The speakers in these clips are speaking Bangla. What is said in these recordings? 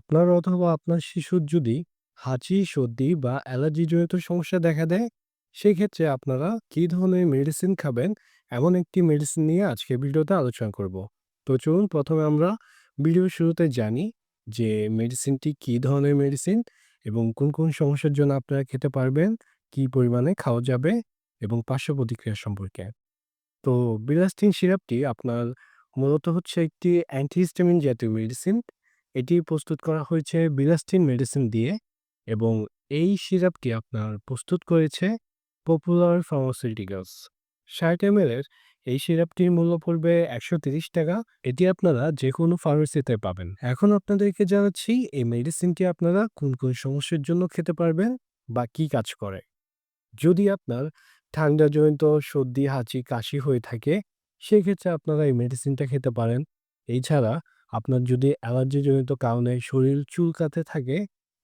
আপনার অথবা আপনার শিশুর যদি হাঁচি, সর্দি বা অ্যালার্জি অ্যালার্জিজনিত সমস্যা দেখা দেয়, সেক্ষেত্রে আপনারা কী ধরনের মেডিসিন খাবেন, এমন একটি মেডিসিন নিয়ে আজকের ভিডিওতে আলোচনা করব। তো চলুন প্রথমে আমরা ভিডিওর শুরুতে জানি যে মেডিসিনটি কী ধরনের মেডিসিন এবং কোন, কোন সমস্যার জন্য আপনারা খেতে পারবেন, কী পরিমাণে খাওয়া যাবে এবং পার্শ্ব প্রতিক্রিয়া সম্পর্কে। তো বিলাস্টিন সিরাপটি আপনার মূলত হচ্ছে একটি অ্যান্টিহিস্টামিন জাতীয় মেডিসিন। এটি প্রস্তুত করা হয়েছে বিলাস্টিন মেডিসিন দিয়ে এবং এই সিরাপটি আপনার প্রস্তুত করেছে পপুলার ফার্মাসিউটিক্যালস। ৬০ এমএল এর এই সিরাপটির মূল্য পড়বে ৳১৩০ এটি আপনারা যেকোনো ফার্মেসিতে পাবেন। এখন আপনাদেরকে জানাচ্ছি এই মেডিসিনটি আপনারা কোন, কোন সমস্যার জন্য খেতে পারবেন বা কী কাজ করে। যদি আপনার ঠান্ডা জনিত সর্দি, হাঁচি, কাশি হয়ে থাকে, সেক্ষেত্রে আপনারা এই মেডিসিনটা খেতে পারেন। এছাড়া আপনার যদি অ্যালার্জিজনিত কারণে শরীর চুলকাতে থাকে,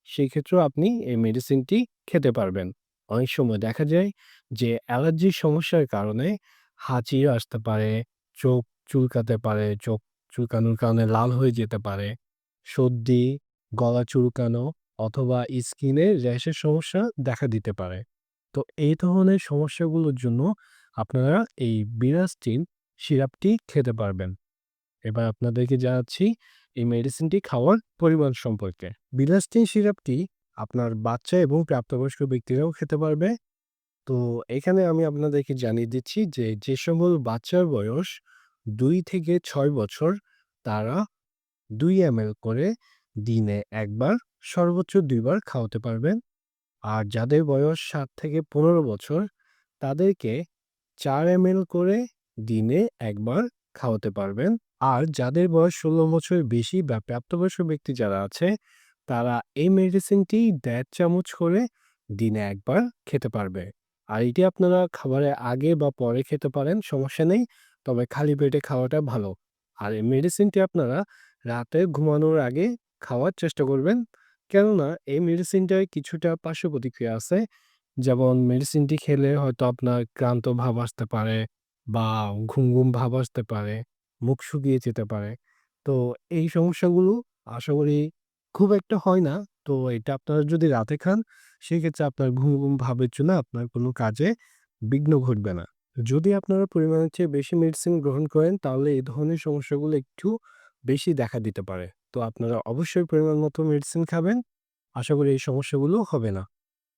সেক্ষেত্রেও আপনি এই মেডিসিনটি খেতে পারবেন। অনেক সময় দেখা যায় যে অ্যালার্জির সমস্যার কারণে হাঁচি আসতে পারে, চোখ চুলকাতে পারে, চোখ চুলকানোর কারণে লাল হয়ে যেতে পারে, সর্দি, গলা চুলকানো অথবা স্কিনে র্যাশের সমস্যা দেখা দিতে পারে। তো এই ধরনের সমস্যাগুলোর জন্য আপনারা এই বিলাস্টিন সিরাপটি খেতে পারবেন। এবার আপনাদেরকে জানাচ্ছি এই মেডিসিনটি খাওয়ার পরিমাণ সম্পর্কে। বিলাস্টিন সিরাপটি আপনার বাচ্চা এবং প্রাপ্তবয়স্ক ব্যক্তিরাও খেতে পারবে। তো এখানে আমি আপনাদেরকে জানিয়ে দিচ্ছি যে, যে সকল বাচ্চার বয়স দুই থেকে ছয় বছর তারা দুই এমএল করে দিনে একবার সর্বোচ্চ দুইবার খাওয়াতে পারবেন। আর যাদের বয়স সাত থেকে ১৫ বছর তাদেরকে চার এমএল করে দিনে একবার খাওয়াতে পারবেন। আর যাদের বয়স ১৬ বছরের বেশি বা প্রাপ্তবয়স্ক ব্যক্তি যারা আছে, তারা এই মেডিসিনটি ১.৫ চামচ করে দিনে একবার খেতে পারবে। আর এটি আপনারা খাবারের আগে বা পরে খেতে পারেন, সমস্যা নেই। তবে খালি পেটে খাওয়াটা ভালো। আর এই মেডিসিনটি আপনারা রাতে ঘুমানোর আগে খাওয়ার চেষ্টা করবেন। কেননা এই মেডিসিনটায় কিছুটা পার্শ্ব প্রতিক্রিয়া আছে। যেমন মেডিসিনটি খেলে হয়তো আপনার ক্লান্ত ভাব আসতে পারে বা ঘুম, ঘুম ভাব আসতে পারে, মুখ শুকিয়ে যেতে পারে। তো এই সমস্যাগুলো আশা করি খুব একটা হয় না। তো এটা আপনারা যদি রাতে খান, সেক্ষেত্রে আপনার ঘুম, ঘুম ভাবের জন্য আপনার কোনো কাজে বিঘ্ন ঘটবে না। যদি আপনারা পরিমাণের চেয়ে বেশি মেডিসিন গ্রহণ করেন, তাহলে এই ধরনের সমস্যাগুলো একটু বেশি দেখা দিতে পারে। তো আপনারা অবশ্যই পরিমাণ মতো মেডিসিন খাবেন। আশা করি এই সমস্যাগুলো হবে না।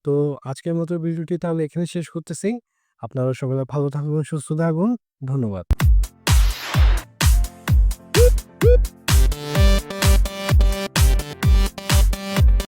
তো আজকের মতো ভিডিওটি তাহলে এখানে শেষ করতেছি। আপনারা সকলে ভালো থাকুন, সুস্থ থাকুন। ধন্যবাদ।